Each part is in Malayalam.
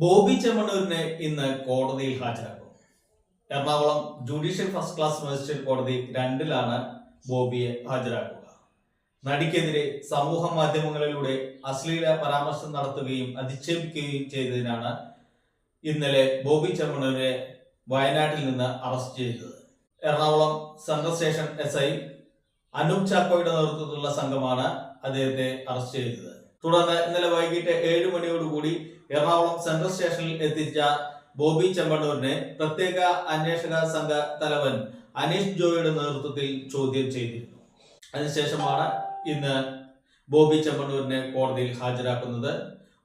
ബോബി ചെമ്മണ്ണൂരിനെ ഇന്ന് കോടതിയിൽ ഹാജരാക്കും. Ernakulam judicial first class magistrate കോടതി രണ്ടിലാണ് ബോബിയെ ഹാജരാക്കുക. നടിക്കെതിരെ സമൂഹ മാധ്യമങ്ങളിലൂടെ അശ്ലീല പരാമർശം നടത്തുകയും അധിക്ഷേപിക്കുകയും ചെയ്തതിനാണ് ഇന്നലെ ബോബി ചെമ്മണ്ണൂരിനെ വയനാട്ടിൽ നിന്ന് അറസ്റ്റ് ചെയ്തത്. Ernakulam central station S I Anoop ചാക്കോയുടെ നേതൃത്വത്തിലുള്ള സംഘമാണ് അദ്ദേഹത്തെ അറസ്റ്റ് ചെയ്തത്. തുടർന്ന് ഇന്നലെ വൈകിട്ട് ഏഴ് മണിയോടുകൂടി എറണാകുളം സെൻട്രൽ സ്റ്റേഷനിൽ എത്തിച്ച ബോബി ചെമ്പണ്ണൂരിനെ പ്രത്യേക അന്വേഷക സംഘ തലവൻ അനീഷ് ജോയിയുടെ നേതൃത്വത്തിൽ ചോദ്യം ചെയ്തിരുന്നു. അതിനുശേഷമാണ് ഇന്ന് ബോബി ചെമ്മണ്ണൂരിനെ കോടതിയിൽ ഹാജരാക്കുന്നത്.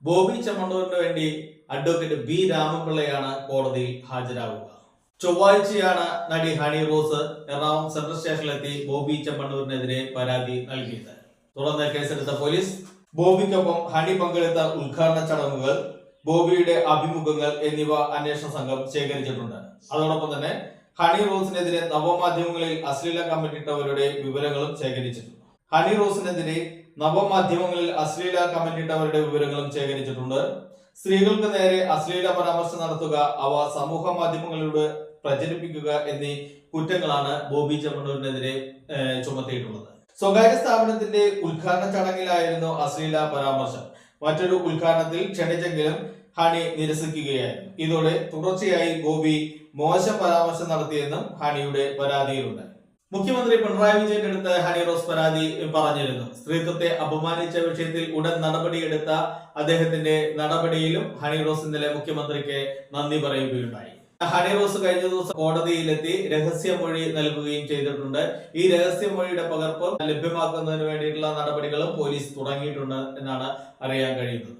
ബോബി ചെമ്മണ്ണൂരിന് വേണ്ടി അഡ്വക്കേറ്റ് ബി രാമപിള്ളയാണ് കോടതിയിൽ ഹാജരാവുക. ചൊവ്വാഴ്ചയാണ് നടി ഹണി റോസ് എറണാകുളം സെൻട്രൽ സ്റ്റേഷനിലെത്തി ബോബി ചെമ്മണ്ണൂരിനെതിരെ പരാതി നൽകിയത്. തുടർന്ന് കേസെടുത്ത പോലീസ് ബോബിക്കൊപ്പം ഹണി പങ്കെടുത്ത ഉദ്ഘാടന ചടങ്ങുകൾ ബോബിയുടെ അഭിമുഖങ്ങൾ എന്നിവ അന്വേഷണ സംഘം ശേഖരിച്ചിട്ടുണ്ട്. അതോടൊപ്പം തന്നെ ഹണി റോസിനെതിരെ നവമാധ്യമങ്ങളിൽ അശ്ലീല കമന്റിട്ടവരുടെ വിവരങ്ങളും ശേഖരിച്ചിട്ടുണ്ട്. ഹണി റോസിനെതിരെ നവമാധ്യമങ്ങളിൽ അശ്ലീല കമന്റിട്ടവരുടെ വിവരങ്ങളും ശേഖരിച്ചിട്ടുണ്ട്. സ്ത്രീകൾക്ക് നേരെ അശ്ലീല പരാമർശം നടത്തുക അവ സമൂഹ മാധ്യമങ്ങളിലൂടെ പ്രചരിപ്പിക്കുക എന്നീ കുറ്റങ്ങളാണ് ബോബി ചെമ്മണ്ണൂരിനെതിരെ ചുമത്തിയിട്ടുള്ളത്. സ്വകാര്യ സ്ഥാപനത്തിന്റെ ഉദ്ഘാടന ചടങ്ങിലായിരുന്നു അശ്ലീല പരാമർശം. മറ്റൊരു ഉദ്ഘാടനത്തിൽ ക്ഷണിച്ചെങ്കിലും ഹണി നിരസിക്കുകയായിരുന്നു. ഇതോടെ തുടർച്ചയായി ഗോപി മോശം പരാമർശം നടത്തിയെന്നും ഹണിയുടെ പരാതിയിലുണ്ട്. മുഖ്യമന്ത്രി പിണറായി വിജയന്റെ അടുത്ത് ഹണി റോസ് പരാതി പറഞ്ഞിരുന്നു. സ്ത്രീത്വത്തെ അപമാനിച്ച വിഷയത്തിൽ ഉടൻ നടപടിയെടുത്ത അദ്ദേഹത്തിന്റെ നടപടിയിലും ഹണി റോസ് ഇന്നലെ മുഖ്യമന്ത്രിക്ക് നന്ദി പറയുകയുണ്ടായി. ഹണി റോസ് കഴിഞ്ഞ ദിവസം കോടതിയിലെത്തി രഹസ്യമൊഴി നൽകുകയും ചെയ്തിട്ടുണ്ട്. ഈ രഹസ്യമൊഴിയുടെ പകർപ്പ് ലഭ്യമാക്കുന്നതിന് വേണ്ടിയിട്ടുള്ള നടപടികളും പോലീസ് തുടങ്ങിയിട്ടുണ്ട് എന്നാണ് അറിയാൻ കഴിയുന്നത്.